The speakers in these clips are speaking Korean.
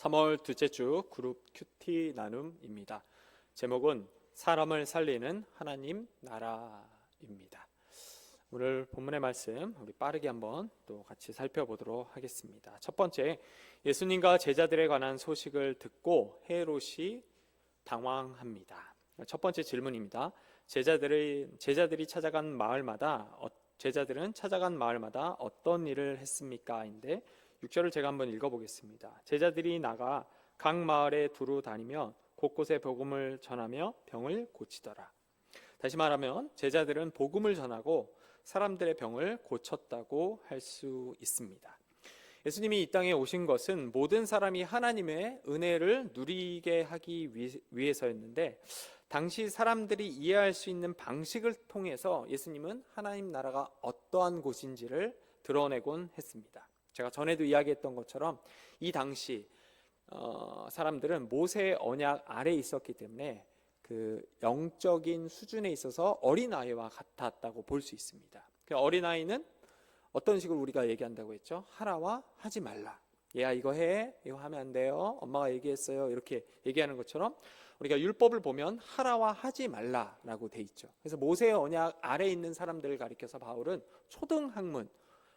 3월 둘째 주 그룹 큐티 나눔입니다. 제목은 사람을 살리는 하나님 나라입니다. 오늘 본문의 말씀 우리 빠르게 한번 또 같이 살펴보도록 하겠습니다. 첫 번째, 예수님과 제자들에 관한 소식을 듣고 헤롯이 당황합니다. 첫 번째 질문입니다. 제자들이 제자들이 찾아간 마을마다 어, 제자들은 찾아간 마을마다 어떤 일을 했습니까?인데 6절을 제가 한번 읽어보겠습니다. 제자들이 나가 각 마을에 두루 다니며 곳곳에 복음을 전하며 병을 고치더라. 다시 말하면 제자들은 복음을 전하고 사람들의 병을 고쳤다고 할 수 있습니다. 예수님이 이 땅에 오신 것은 모든 사람이 하나님의 은혜를 누리게 하기 위해서였는데 당시 사람들이 이해할 수 있는 방식을 통해서 예수님은 하나님 나라가 어떠한 곳인지를 드러내곤 했습니다. 제가 전에도 이야기했던 것처럼 이 당시 어, 사람들은 모세의 언약 아래 있었기 때문에 그 영적인 수준에 있어서 어린 아이와 같았다고 볼 수 있습니다. 그 어린 아이는 어떤 식으로 우리가 얘기한다고 했죠? 하라와 하지 말라. 얘야 이거 해, 이거 하면 안 돼요. 엄마가 얘기했어요. 이렇게 얘기하는 것처럼 우리가 율법을 보면 하라와 하지 말라라고 돼 있죠. 그래서 모세의 언약 아래 있는 사람들을 가리켜서 바울은 초등 학문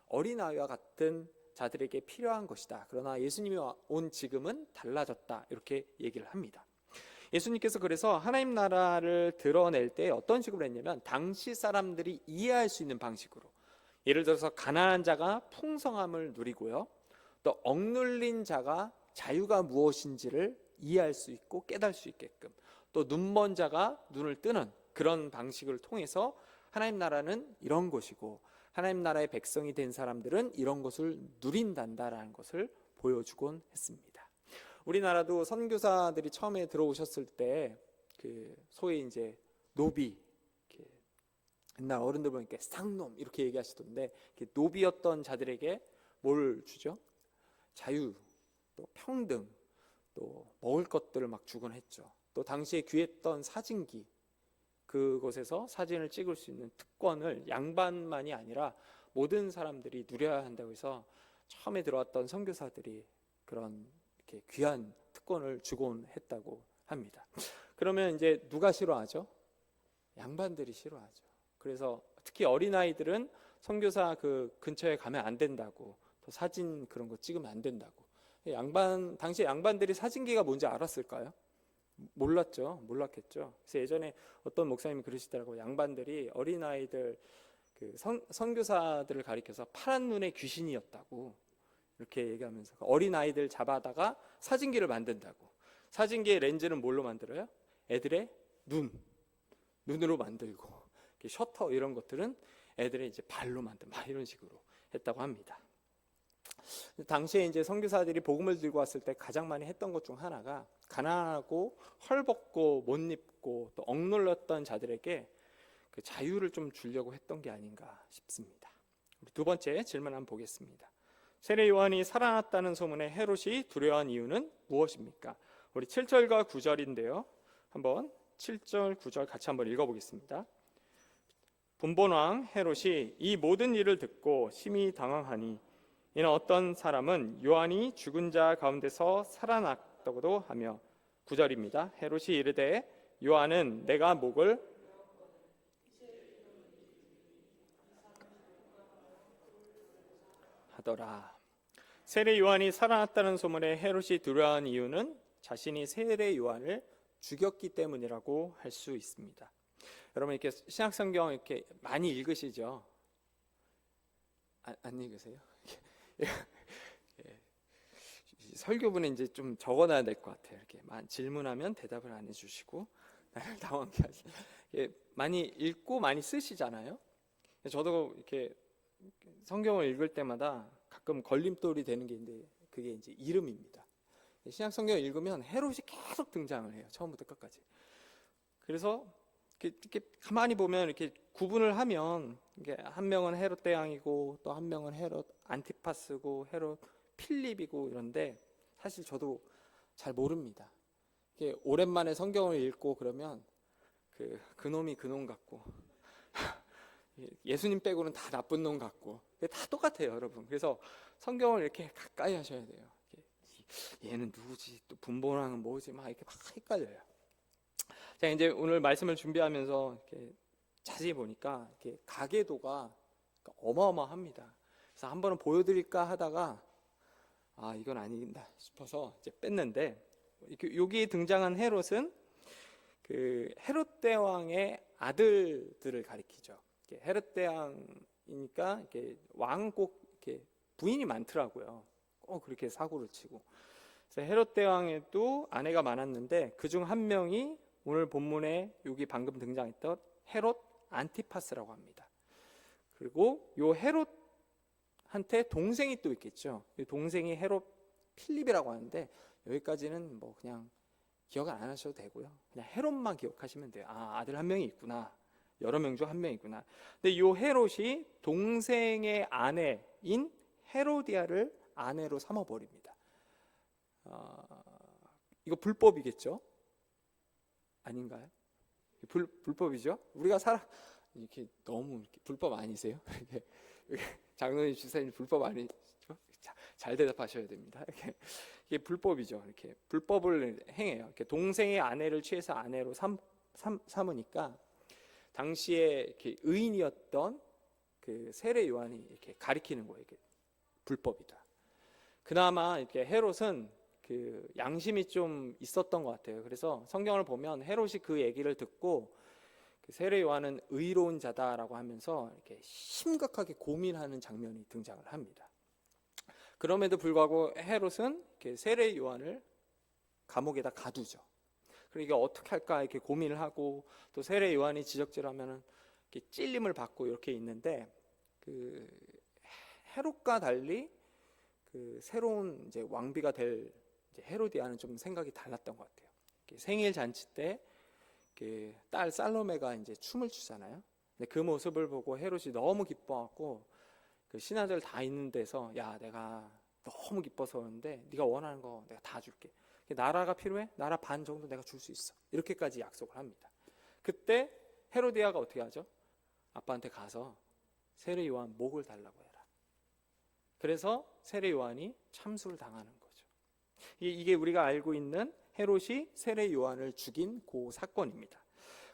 어린아이와 같은 자들에게 필요한 것이다. 그러나 예수님이 온 지금은 달라졌다. 이렇게 얘기를 합니다. 예수님께서 그래서 하나님 나라를 드러낼 때 어떤 식으로 했냐면 당시 사람들이 이해할 수 있는 방식으로 예를 들어서 가난한 자가 풍성함을 누리고요. 또 억눌린 자가 자유가 무엇인지를 이해할 수 있고 깨달을 수 있게끔 또 눈먼 자가 눈을 뜨는 그런 방식을 통해서 하나님 나라는 이런 것이고 하나님 나라의 백성이 된 사람들은 이런 것을 누린단다라는 것을 보여주곤 했습니다. 우리나라도 선교사들이 처음에 들어오셨을 때 그 소위 이제 노비 옛날 어른들 보니까 쌍놈 이렇게 얘기하시던데 노비였던 자들에게 뭘 주죠? 자유, 또 평등, 또 먹을 것들을 막 주곤 했죠. 또 당시에 귀했던 사진기 그곳에서 사진을 찍을 수 있는 특권을 양반만이 아니라 모든 사람들이 누려야 한다고 해서 처음에 들어왔던 선교사들이 그런 이렇게 귀한 특권을 주곤 했다고 합니다. 그러면 이제 누가 싫어하죠? 양반들이 싫어하죠. 그래서 특히 어린 아이들은 선교사 그 근처에 가면 안 된다고 또 사진 그런 거 찍으면 안 된다고. 양반 당시 양반들이 사진기가 뭔지 알았을까요? 몰랐죠. 몰랐겠죠. 그래서 예전에 어떤 목사님이 그러시더라고 양반들이 어린 아이들 그 선, 선교사들을 가리켜서 파란 눈의 귀신이었다고 이렇게 얘기하면서 어린 아이들 잡아다가 사진기를 만든다고. 사진기의 렌즈는 뭘로 만들어요? 애들의 눈, 눈으로 만들고 셔터 이런 것들은 애들의 이제 발로 만든 막 이런 식으로 했다고 합니다. 당시에 이제 선교사들이 복음을 들고 왔을 때 가장 많이 했던 것 중 하나가 가난하고 헐벗고 못 입고 또 억눌렸던 자들에게 그 자유를 좀 주려고 했던 게 아닌가 싶습니다. 두 번째 질문 한번 보겠습니다. 세례 요한이 살아났다는 소문에 헤롯이 두려워한 이유는 무엇입니까? 우리 7절과 9절인데요. 한번 7절, 9절 같이 한번 읽어보겠습니다. 분본왕 헤롯이 이 모든 일을 듣고 심히 당황하니 이는 어떤 사람은 요한이 죽은 자 가운데서 살아났 다고도 하며 구절입니다. 헤롯이 이르되 요한은 내가 목을 하더라. 세례 요한이 살아났다는 소문에 헤롯이 두려워한 이유는 자신이 세례 요한을 죽였기 때문이라고 할 수 있습니다. 여러분 이렇게 신약 성경 이렇게 많이 읽으시죠? 안, 안 읽으세요? 예. 설교분은 이제 좀 적어놔야 될 것 같아요. 이렇게 질문하면 대답을 안 해주시고 나를. 예, 많이 읽고 많이 쓰시잖아요. 저도 이렇게 성경을 읽을 때마다 가끔 걸림돌이 되는 게 있는데 그게 이제 이름입니다. 신약 성경 을 읽으면 헤롯이 계속 등장을 해요. 처음부터 끝까지. 그래서 이렇게, 가만히 보면 이렇게 구분을 하면 이게 한 명은 헤롯 대왕이고 또 한 명은 헤롯 안티파스고 헤롯 필립이고 이런데 사실 저도 잘 모릅니다. 오랜만에 성경을 읽고 그러면 그 그놈이 그놈 같고 예수님 빼고는 다 나쁜 놈 같고 다 똑같아요, 여러분. 그래서 성경을 이렇게 가까이 하셔야 돼요. 얘는 누구지? 또 분본왕은 뭐지? 막 이렇게 막 헷갈려요. 자, 이제 오늘 말씀을 준비하면서 이렇게 자세히 보니까 이렇게 가계도가 어마어마합니다. 그래서 한 번은 보여드릴까 하다가 아 이건 아닌다 싶어서 이제 뺐는데 여기 등장한 헤롯은 그 헤롯 대왕의 아들들을 가리키죠. 헤롯 대왕이니까 이렇게 왕꼭 이렇게 부인이 많더라고요. 꼭 그렇게 사고를 치고. 헤롯 대왕에도 아내가 많았는데 그 중 한 명이 오늘 본문에 여기 방금 등장했던 헤롯 안티파스라고 합니다. 그리고 요 헤롯 한테 동생이 또 있겠죠. 이 동생이 헤롯 필립이라고 하는데 여기까지는 뭐 그냥 기억 안 하셔도 되고요. 그냥 헤롯만 기억하시면 돼요. 아, 아들 한 명이 있구나. 여러 명 중 한 명이구나. 근데 요 헤롯이 동생의 아내인 헤로디아를 아내로 삼아 버립니다. 어, 이거 불법이겠죠? 아닌가요? 불, 불법이죠? 우리가 살아 이렇게 너무 이렇게 불법 아니세요? 이렇게, 이렇게 장로님 주사님 불법 아니죠? 자, 잘 대답하셔야 됩니다. 이렇게 이게 불법이죠. 이렇게 불법을 행해요. 이렇게 동생의 아내를 취해서 아내로 삼, 삼, 삼으니까 당시에 의인이었던 그 세례 요한이 이렇게 가리키는 거예요. 이게 불법이다. 그나마 이렇게 헤롯은 그 양심이 좀 있었던 것 같아요. 그래서 성경을 보면 헤롯이 그 얘기를 듣고 그 세례 요한은 의로운 자다라고 하면서 이렇게 심각하게 고민하는 장면이 등장을 합니다. 그럼에도 불구하고 헤롯은 세례 요한을 감옥에다 가두죠. 그러니까 어떻게 할까 이렇게 고민을 하고 또 세례 요한이 지적질하면은 찔림을 받고 이렇게 있는데 그 헤롯과 달리 그 새로운 이제 왕비가 될 헤로디아는 좀 생각이 달랐던 것 같아요. 생일 잔치 때 이렇게 딸 살로메가 이제 춤을 추잖아요. 근데 그 모습을 보고 헤롯이 너무 기뻐갖고 그 신하들 다 있는 데서 야 내가 너무 기뻐서 그러는데 네가 원하는 거 내가 다 줄게. 나라가 필요해? 나라 반 정도 내가 줄 수 있어. 이렇게까지 약속을 합니다. 그때 헤로디아가 어떻게 하죠? 아빠한테 가서 세례 요한 목을 달라고 해라. 그래서 세례 요한이 참수를 당하는 거죠. 이게 우리가 알고 있는 헤롯이 세례 요한을 죽인 그 사건입니다.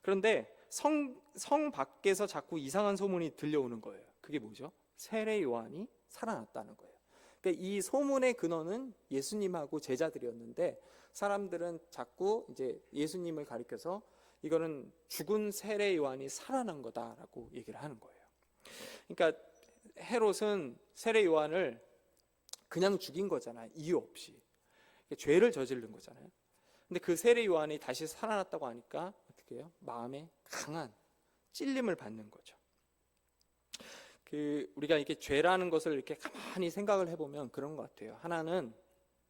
그런데 성, 성 밖에서 자꾸 이상한 소문이 들려오는 거예요. 그게 뭐죠? 세례 요한이 살아났다는 거예요. 그러니까 이 소문의 근원은 예수님하고 제자들이었는데 사람들은 자꾸 이제 예수님을 가리켜서 이거는 죽은 세례 요한이 살아난 거다라고 얘기를 하는 거예요. 그러니까 헤롯은 세례 요한을 그냥 죽인 거잖아요. 이유 없이. 죄를 저지른 거잖아요. 근데 그 세례 요한이 다시 살아났다고 하니까 어떻게 해요? 마음에 강한 찔림을 받는 거죠. 그 우리가 이렇게 죄라는 것을 이렇게 가만히 생각을 해보면 그런 것 같아요. 하나는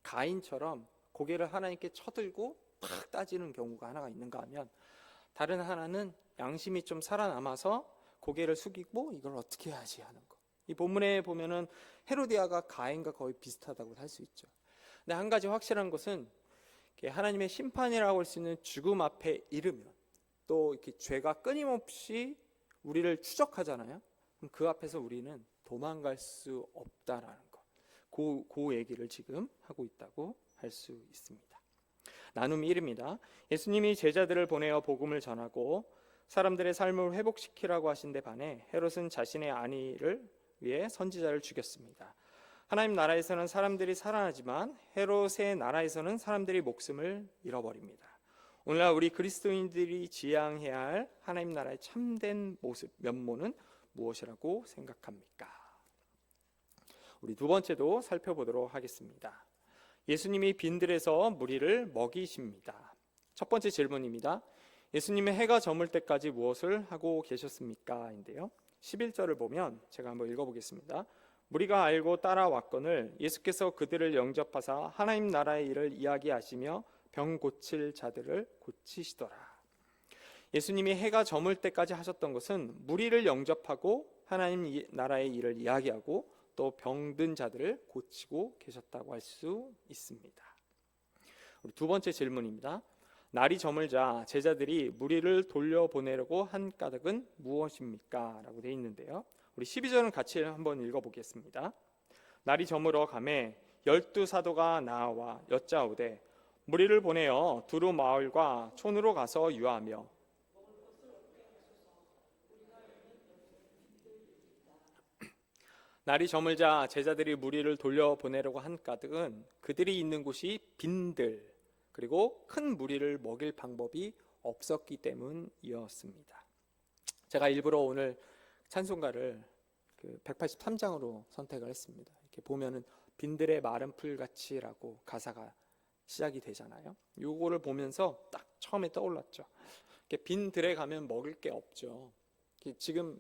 가인처럼 고개를 하나님께 쳐들고 팍 따지는 경우가 하나가 있는가 하면 다른 하나는 양심이 좀 살아남아서 고개를 숙이고 이걸 어떻게 해야지 하는 거. 이 본문에 보면은 헤로디아가 가인과 거의 비슷하다고 할 수 있죠. 근데 한 가지 확실한 것은 하나님의 심판이라고 할 수 있는 죽음 앞에 이르면 또 이렇게 죄가 끊임없이 우리를 추적하잖아요. 그럼 그 앞에서 우리는 도망갈 수 없다라는 거. 그, 그 얘기를 지금 하고 있다고 할 수 있습니다. 나눔 1입니다. 예수님이 제자들을 보내어 복음을 전하고 사람들의 삶을 회복시키라고 하신 데 반해 헤롯은 자신의 안위를 위해 선지자를 죽였습니다. 하나님 나라에서는 사람들이 살아나지만 헤롯의 나라에서는 사람들이 목숨을 잃어버립니다. 오늘날 우리 그리스도인들이 지향해야 할 하나님 나라의 참된 모습 면모는 무엇이라고 생각합니까? 우리 두 번째도 살펴보도록 하겠습니다. 예수님이 빈들에서 무리를 먹이십니다. 첫 번째 질문입니다. 예수님의 해가 저물 때까지 무엇을 하고 계셨습니까? 인데요. 11절을 보면 제가 한번 읽어보겠습니다. 무리가 알고 따라왔거늘 예수께서 그들을 영접하사 하나님 나라의 일을 이야기하시며 병 고칠 자들을 고치시더라. 예수님이 해가 저물 때까지 하셨던 것은 무리를 영접하고 하나님 나라의 일을 이야기하고 또 병든 자들을 고치고 계셨다고 할 수 있습니다. 두 번째 질문입니다. 날이 저물자 제자들이 무리를 돌려보내려고 한 까닭은 무엇입니까? 라고 되어 있는데요. 우리 12절은 같이 한번 읽어보겠습니다. 날이 저물어 감에 열두 사도가 나와 여짜오되 무리를 보내어 두루 마을과 촌으로 가서 유하며 날이 저물자 제자들이 무리를 돌려 보내려고 한 까닭은 그들이 있는 곳이 빈들 그리고 큰 무리를 먹일 방법이 없었기 때문이었습니다. 제가 일부러 오늘 찬송가를 그 183장으로 선택을 했습니다. 이렇게 보면은 빈들의 마른 풀 같이라고 가사가 시작이 되잖아요. 요거를 보면서 딱 처음에 떠올랐죠. 빈들에 가면 먹을 게 없죠. 지금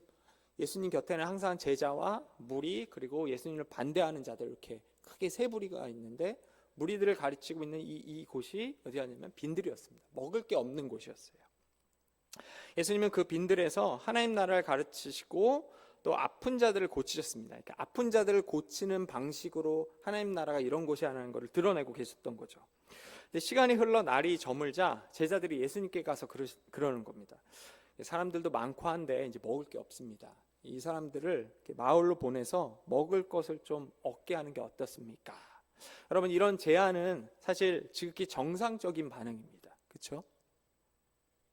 예수님 곁에는 항상 제자와 무리 그리고 예수님을 반대하는 자들 이렇게 크게 세 부리가 있는데 무리들을 가르치고 있는 이, 이 곳이 어디였냐면 빈들이었습니다. 먹을 게 없는 곳이었어요. 예수님은 그 빈들에서 하나님 나라를 가르치시고 또 아픈 자들을 고치셨습니다. 그러니까 아픈 자들을 고치는 방식으로 하나님 나라가 이런 곳이라는 것을 드러내고 계셨던 거죠. 근데 시간이 흘러 날이 저물자 제자들이 예수님께 가서 그러, 그러는 겁니다. 사람들도 많고 한데 이제 먹을 게 없습니다. 이 사람들을 마을로 보내서 먹을 것을 좀 얻게 하는 게 어떻습니까? 여러분 이런 제안은 사실 지극히 정상적인 반응입니다. 그렇죠?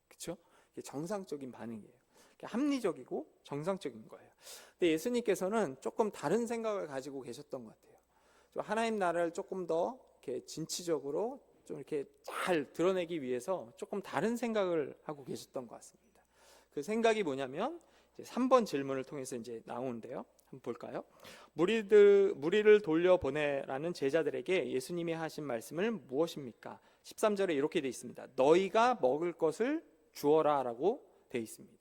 그렇죠? 정상적인 반응이에요. 합리적이고 정상적인 거예요. 근데 예수님께서는 조금 다른 생각을 가지고 계셨던 것 같아요. 좀 하나님 나라를 조금 더 이렇게 진취적으로 좀 이렇게 잘 드러내기 위해서 조금 다른 생각을 하고 계셨던 것 같습니다. 그 생각이 뭐냐면 이제 3번 질문을 통해서 이제 나오는데요. 한번 볼까요? 무리들 무리를 돌려 보내라는 제자들에게 예수님이 하신 말씀을 무엇입니까? 13절에 이렇게 돼 있습니다. 너희가 먹을 것을 주어라라고 돼 있습니다.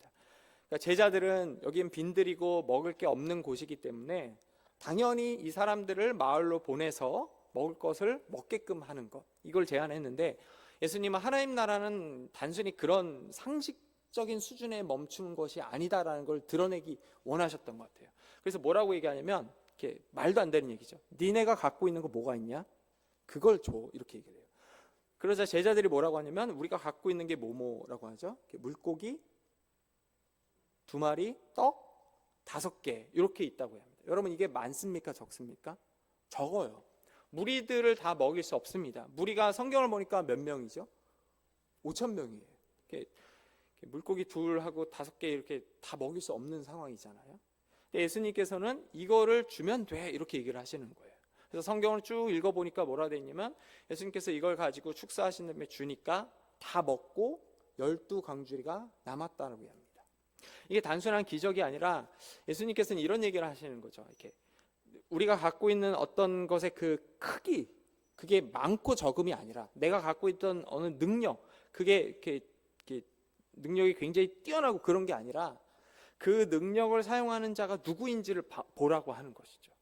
그러니까 제자들은 여기는 빈들이고 먹을 게 없는 곳이기 때문에 당연히 이 사람들을 마을로 보내서 먹을 것을 먹게끔 하는 것 이걸 제안했는데 예수님은 하나님 나라는 단순히 그런 상식적인 수준에 멈추는 것이 아니다라는 걸 드러내기 원하셨던 것 같아요. 그래서 뭐라고 얘기하냐면 이렇게 말도 안 되는 얘기죠. 니네가 갖고 있는 거 뭐가 있냐? 그걸 줘 이렇게 얘기를 해요. 그러자 제자들이 뭐라고 하냐면 우리가 갖고 있는 게 뭐뭐라고 하죠? 물고기, 두 마리, 떡 다섯 개 이렇게 있다고 합니다. 여러분 이게 많습니까 적습니까? 적어요. 무리들을 다 먹일 수 없습니다. 무리가 성경을 보니까 몇 명이죠? 5천 명이에요. 이렇게, 물고기 둘하고 다섯 개 이렇게 다 먹일 수 없는 상황이잖아요. 예수님께서는 이거를 주면 돼 이렇게 얘기를 하시는 거예요. 그래서 성경을 쭉 읽어보니까 뭐라 되어 있냐면 예수님께서 이걸 가지고 축사하신 다음에 주니까 다 먹고 열두 강주리가 남았다고 합니다. 이게 단순한 기적이 아니라 예수님께서는 이런 얘기를 하시는 거죠. 이렇게 우리가 갖고 있는 어떤 것의 그 크기, 그게 많고 적음이 아니라 내가 갖고 있던 어느 능력, 그게 이렇게, 이렇게 능력이 굉장히 뛰어나고 그런 게 아니라 그 능력을 사용하는 자가 누구인지를 보라고 하는 것이죠.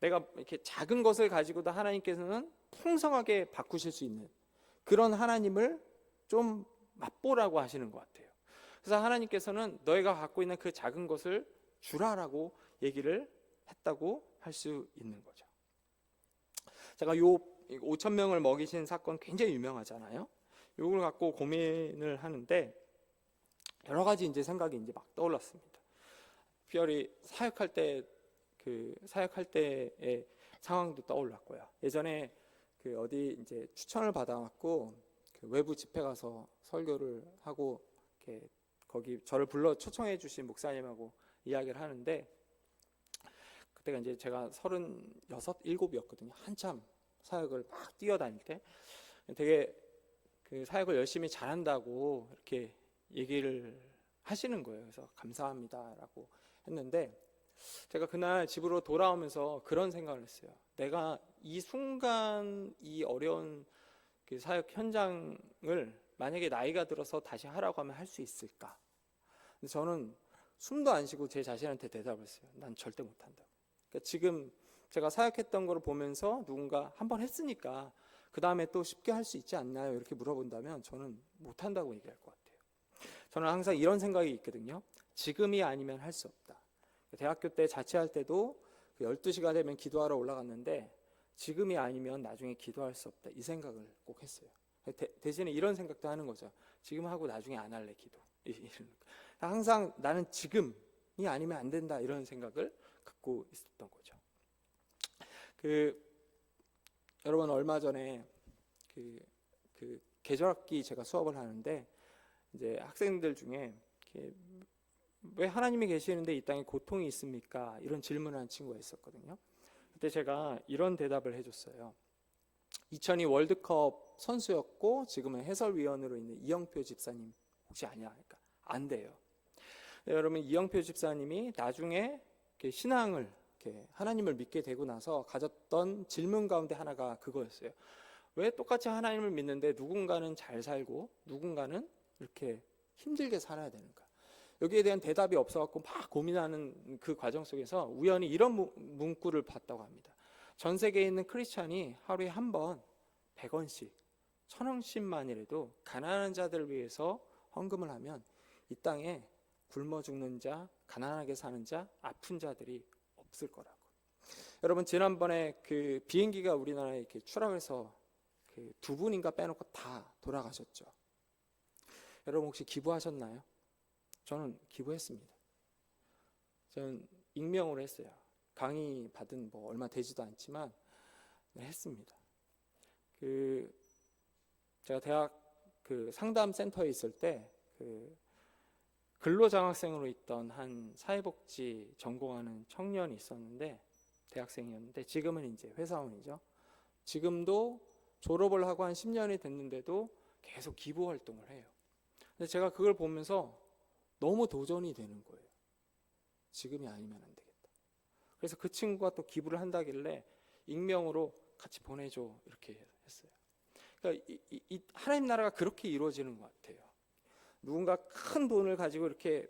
내가 이렇게 작은 것을 가지고도 하나님께서는 풍성하게 바꾸실 수 있는 그런 하나님을 좀 맛보라고 하시는 것 같아요. 그래서 하나님께서는 너희가 갖고 있는 그 작은 것을 주라라고 얘기를 했다고 할 수 있는 거죠. 제가 요 5천 명을 먹이신 사건 굉장히 유명하잖아요. 요걸 갖고 고민을 하는데 여러 가지 이제 생각이 이제 막 떠올랐습니다. 특별히 사역할 때 그 사역할 때의 상황도 떠올랐고요. 예전에 그 어디 이제 추천을 받아갖고 그 외부 집회 가서 설교를 하고 이렇게 거기 저를 불러 초청해 주신 목사님하고 이야기를 하는데 그때가 이제 제가 서른여섯 일곱이었거든요. 한참 사역을 막 뛰어다닐 때 되게 그 사역을 열심히 잘한다고 이렇게 얘기를 하시는 거예요. 그래서 감사합니다라고 했는데 제가 그날 집으로 돌아오면서 그런 생각을 했어요. 내가 이 순간 이 어려운 그 사역 현장을 만약에 나이가 들어서 다시 하라고 하면 할 수 있을까? 저는 숨도 안 쉬고 제 자신한테 대답을 했어요. 난 절대 못한다. 그러니까 지금 제가 사역했던 걸 보면서 누군가 한 번 했으니까 그 다음에 또 쉽게 할 수 있지 않나요? 이렇게 물어본다면 저는 못한다고 얘기할 것 같아요. 저는 항상 이런 생각이 있거든요. 지금이 아니면 할 수 없다. 대학교 때 자취할 때도 12시가 그 되면 기도하러 올라갔는데 지금이 아니면 나중에 기도할 수 없다. 이 생각을 꼭 했어요. 대, 신에 이런 생각도 하는 거죠. 지금 하고 나중에 안 할래 기도. 항상 나는 지금이 아니면 안 된다 이런 생각을 갖고 있었던 거죠. 그 여러분 얼마 전에 그, 그 계절학기 제가 수업을 하는데 이제 학생들 중에 왜 하나님이 계시는데 이 땅에 고통이 있습니까? 이런 질문을 한 친구가 있었거든요. 그때 제가 이런 대답을 해줬어요. 2002 월드컵 선수였고 지금은 해설위원으로 있는 이영표 집사님 혹시 아냐? 그러니까 안 돼요. 네, 여러분 이영표 집사님이 나중에 이렇게 신앙을 이렇게 하나님을 믿게 되고 나서 가졌던 질문 가운데 하나가 그거였어요. 왜 똑같이 하나님을 믿는데 누군가는 잘 살고 누군가는 이렇게 힘들게 살아야 되는가? 여기에 대한 대답이 없어갖고 막 고민하는 그 과정 속에서 우연히 이런 문- 문구를 봤다고 합니다. 전 세계에 있는 크리스찬이 하루에 한 번 100원씩, 천 원씩만이라도 가난한 자들을 위해서 헌금을 하면 이 땅에 굶어 죽는 자, 가난하게 사는 자, 아픈 자들이 없을 거라고. 여러분 지난번에 그 비행기가 우리나라에 이렇게 추락해서 그 두 분인가 빼놓고 다 돌아가셨죠. 여러분 혹시 기부하셨나요? 저는 기부했습니다. 저는 익명으로 했어요. 강의 받은 뭐 얼마 되지도 않지만 네, 했습니다. 그 제가 대학 그 상담 센터에 있을 때 그 근로장학생으로 있던 한 사회복지 전공하는 청년이 있었는데 대학생이었는데 지금은 이제 회사원이죠. 지금도 졸업을 하고 한 10년이 됐는데도 계속 기부 활동을 해요. 근데 제가 그걸 보면서 너무 도전이 되는 거예요. 지금이 아니면 안 되겠다. 그래서 그 친구가 또 기부를 한다길래 익명으로 같이 보내줘 이렇게 했어요. 그러니까 이, 이- 이 하나님 나라가 그렇게 이루어지는 것 같아요. 누군가 큰 돈을 가지고 이렇게,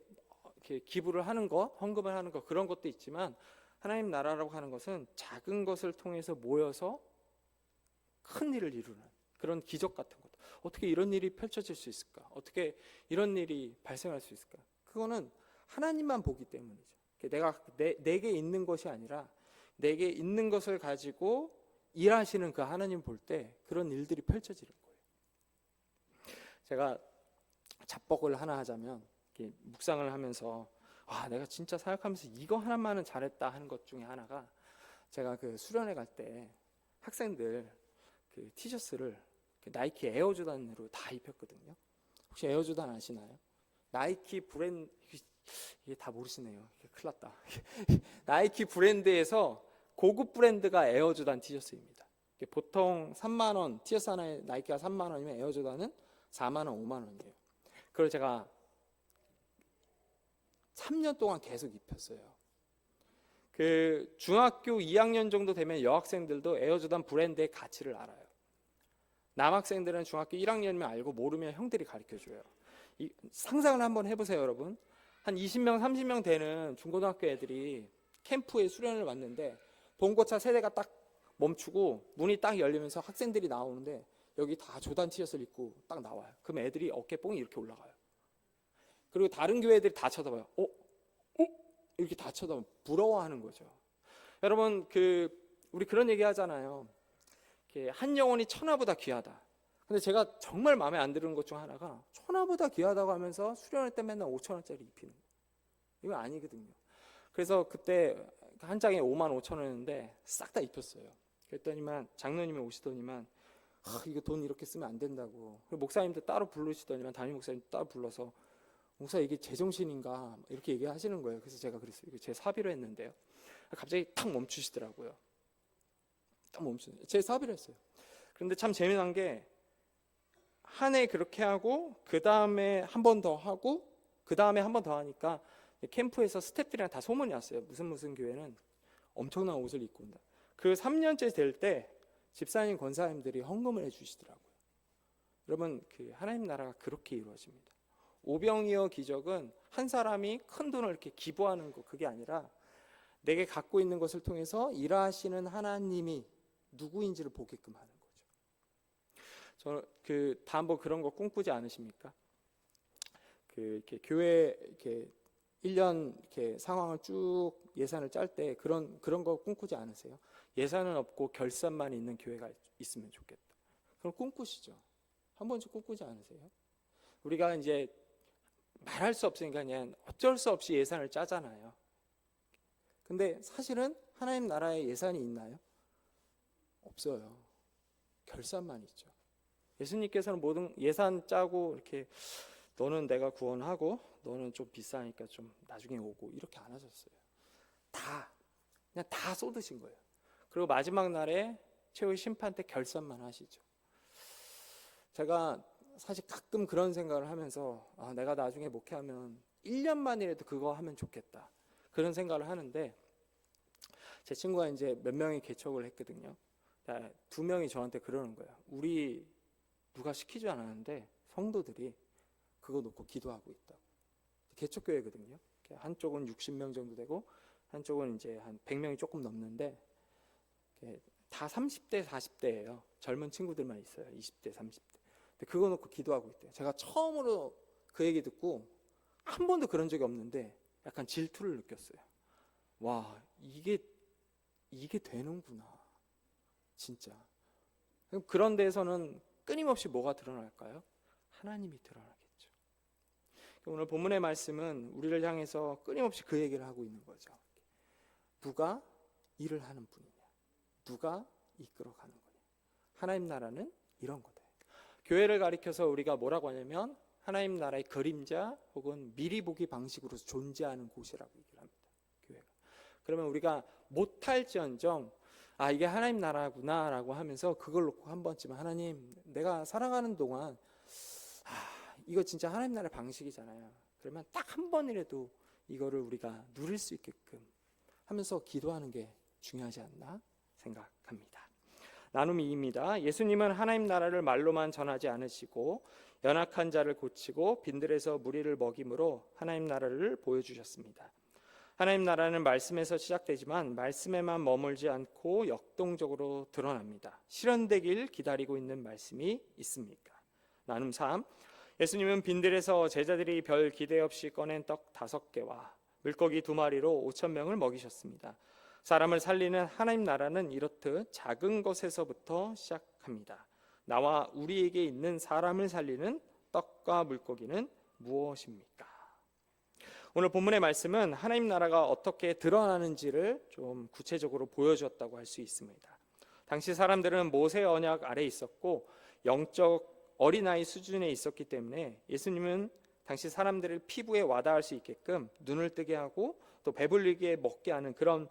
이렇게 기부를 하는 것, 헌금을 하는 것 그런 것도 있지만 하나님 나라라고 하는 것은 작은 것을 통해서 모여서 큰 일을 이루는 그런 기적 같은 것. 어떻게 이런 일이 펼쳐질 수 있을까? 어떻게 이런 일이 발생할 수 있을까? 그거는 하나님만 보기 때문이죠. 내가 내, 내게 있는 것이 아니라 내게 있는 것을 가지고 일하시는 그 하나님 볼 때 그런 일들이 펼쳐지는 거예요. 제가 잡복을 하나 하자면 묵상을 하면서 아 내가 진짜 사역하면서 이거 하나만은 잘했다 하는 것 중에 하나가 제가 그 수련회 갈 때 학생들 그 티셔츠를 그 나이키 에어조단으로 다 입혔거든요. 혹시 에어조단 아시나요? 나이키 브랜드 이게 다 모르시네요. 큰일 났다. 나이키 브랜드에서 고급 브랜드가 에어조단 티셔츠입니다. 보통 3만 원 티셔츠 하나에 나이키가 3만 원이면 에어조단은 4만 원, 5만 원이에요. 그걸 제가 3년 동안 계속 입혔어요. 그 중학교 2학년 정도 되면 여학생들도 에어조단 브랜드의 가치를 알아요. 남학생들은 중학교 1학년이면 알고 모르면 형들이 가르쳐 줘요. 이, 상상을 한번 해보세요, 여러분. 한 20명, 30명 되는 중고등학교 애들이 캠프에 수련을 왔는데 봉고차 세대가 딱 멈추고 문이 딱 열리면서 학생들이 나오는데 여기 다 조단 티셔츠를 입고 딱 나와요. 그럼 애들이 어깨 뽕이 이렇게 올라가요. 그리고 다른 교회 애들이 다 쳐다봐요. 어? 어? 이렇게 다 쳐다봐 부러워하는 거죠. 여러분 그 우리 그런 얘기 하잖아요. 한 영혼이 천하보다 귀하다. 근데 제가 정말 마음에 안 드는 것 중 하나가 천하보다 귀하다고 하면서 수련회 때 맨날 5천 원짜리 입히는 거. 이거 아니거든요. 그래서 그때 한 장에 5만 5천 원인데 싹 다 입혔어요. 그랬더니만 장로님이 오시더니만 아, 이거 돈 이렇게 쓰면 안 된다고. 그리고 목사님도 따로 부르시더니만 담임 목사님 따로 불러서 목사 이게 제정신인가 이렇게 얘기하시는 거예요. 그래서 제가 그랬어요. 이거 제 사비로 했는데요. 갑자기 탁 멈추시더라고요. 딱 멈추는. 제 사비로 했어요. 그런데 참 재미난 게 한 해 그렇게 하고 그 다음에 한 번 더 하고 그 다음에 한 번 더 하니까 캠프에서 스태프들이랑 다 소문이 왔어요. 무슨 무슨 교회는 엄청난 옷을 입고 온다. 그 3년째 될 때 집사님 권사님들이 헌금을 해주시더라고요. 여러분 그 하나님 나라가 그렇게 이루어집니다. 오병이어 기적은 한 사람이 큰 돈을 이렇게 기부하는 거 그게 아니라 내게 갖고 있는 것을 통해서 일하시는 하나님이 누구인지를 보게끔 하는 거죠. 저그다 한번 그런 거 꿈꾸지 않으십니까? 그 이렇게 교회 이렇게 1년 이렇게 상황을 쭉 예산을 짤 때 그런 그런 거 꿈꾸지 않으세요? 예산은 없고 결산만 있는 교회가 있으면 좋겠다. 그럼 꿈꾸시죠. 한 번쯤 꿈꾸지 않으세요? 우리가 이제 말할 수 없으니까 그냥 어쩔 수 없이 예산을 짜잖아요. 근데 사실은 하나님 나라에 예산이 있나요? 없어요. 결산만 있죠. 예수님께서는 모든 예산 짜고 이렇게 너는 내가 구원하고 너는 좀 비싸니까 좀 나중에 오고 이렇게 안 하셨어요. 다 그냥 다 쏟으신 거예요. 그리고 마지막 날에 최후의 심판 때 결산만 하시죠. 제가 사실 가끔 그런 생각을 하면서 아, 내가 나중에 목회하면 1년만이라도 그거 하면 좋겠다. 그런 생각을 하는데 제 친구가 이제 몇 명이 개척을 했거든요. 야, 두 명이 저한테 그러는 거예요. 우리 누가 시키지 않았는데 성도들이 그거 놓고 기도하고 있다고. 개척교회거든요. 한쪽은 60명 정도 되고 한쪽은 이제 한 100명이 조금 넘는데 다 30대, 40대예요. 젊은 친구들만 있어요. 20대, 30대. 근데 그거 놓고 기도하고 있대요. 제가 처음으로 그 얘기 듣고 한 번도 그런 적이 없는데 약간 질투를 느꼈어요. 와, 이게 이게 되는구나. 진짜. 그런 데에서는 끊임없이 뭐가 드러날까요? 하나님이 드러나겠죠. 오늘 본문의 말씀은 우리를 향해서 끊임없이 그 얘기를 하고 있는 거죠. 누가 일을 하는 분이냐? 누가 이끌어가는 거냐? 하나님 나라는 이런 거다. 교회를 가리켜서 우리가 뭐라고 하냐면 하나님 나라의 그림자 혹은 미리 보기 방식으로 존재하는 곳이라고 얘기를 합니다. 교회가. 그러면 우리가 못할지언정 아 이게 하나님 나라구나라고 하면서 그걸 놓고 한 번쯤 하나님 내가 살아가는 동안 아 이거 진짜 하나님 나라 방식이잖아요. 그러면 딱 한 번이라도 이거를 우리가 누릴 수 있게끔 하면서 기도하는 게 중요하지 않나 생각합니다. 나눔 2입니다. 예수님은 하나님 나라를 말로만 전하지 않으시고 연약한 자를 고치고 빈들에서 무리를 먹임으로 하나님 나라를 보여주셨습니다. 하나님 나라는 말씀에서 시작되지만 말씀에만 머물지 않고 역동적으로 드러납니다. 실현되길 기다리고 있는 말씀이 있습니까? 나눔 3. 예수님은 빈들에서 제자들이 별 기대 없이 꺼낸 떡 다섯 개와 물고기 두 마리로 오천 명을 먹이셨습니다. 사람을 살리는 하나님 나라는 이렇듯 작은 것에서부터 시작합니다. 나와 우리에게 있는 사람을 살리는 떡과 물고기는 무엇입니까? 오늘 본문의 말씀은 하나님 나라가 어떻게 드러나는지를 좀 구체적으로 보여주었다고 할 수 있습니다. 당시 사람들은 모세 언약 아래 있었고 영적 어린아이 수준에 있었기 때문에 예수님은 당시 사람들을 피부에 와닿을 수 있게끔 눈을 뜨게 하고 또 배불리게 먹게 하는 그런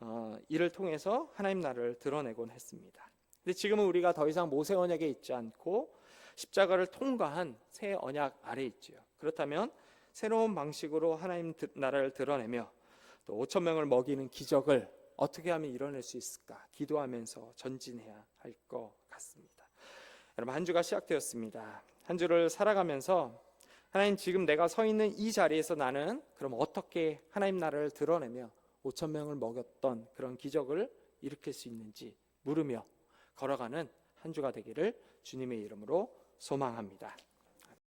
어, 일을 통해서 하나님 나라를 드러내곤 했습니다. 근데 지금은 우리가 더 이상 모세 언약에 있지 않고 십자가를 통과한 새 언약 아래 있지요. 그렇다면 새로운 방식으로 하나님 드- 나라를 드러내며 또 5천 명을 먹이는 기적을 어떻게 하면 이뤄낼 수 있을까 기도하면서 전진해야 할 것 같습니다. 여러분 한 주가 시작되었습니다. 한 주를 살아가면서 하나님 지금 내가 서 있는 이 자리에서 나는 그럼 어떻게 하나님 나라를 드러내며 5천 명을 먹였던 그런 기적을 일으킬 수 있는지 물으며 걸어가는 한 주가 되기를 주님의 이름으로 소망합니다.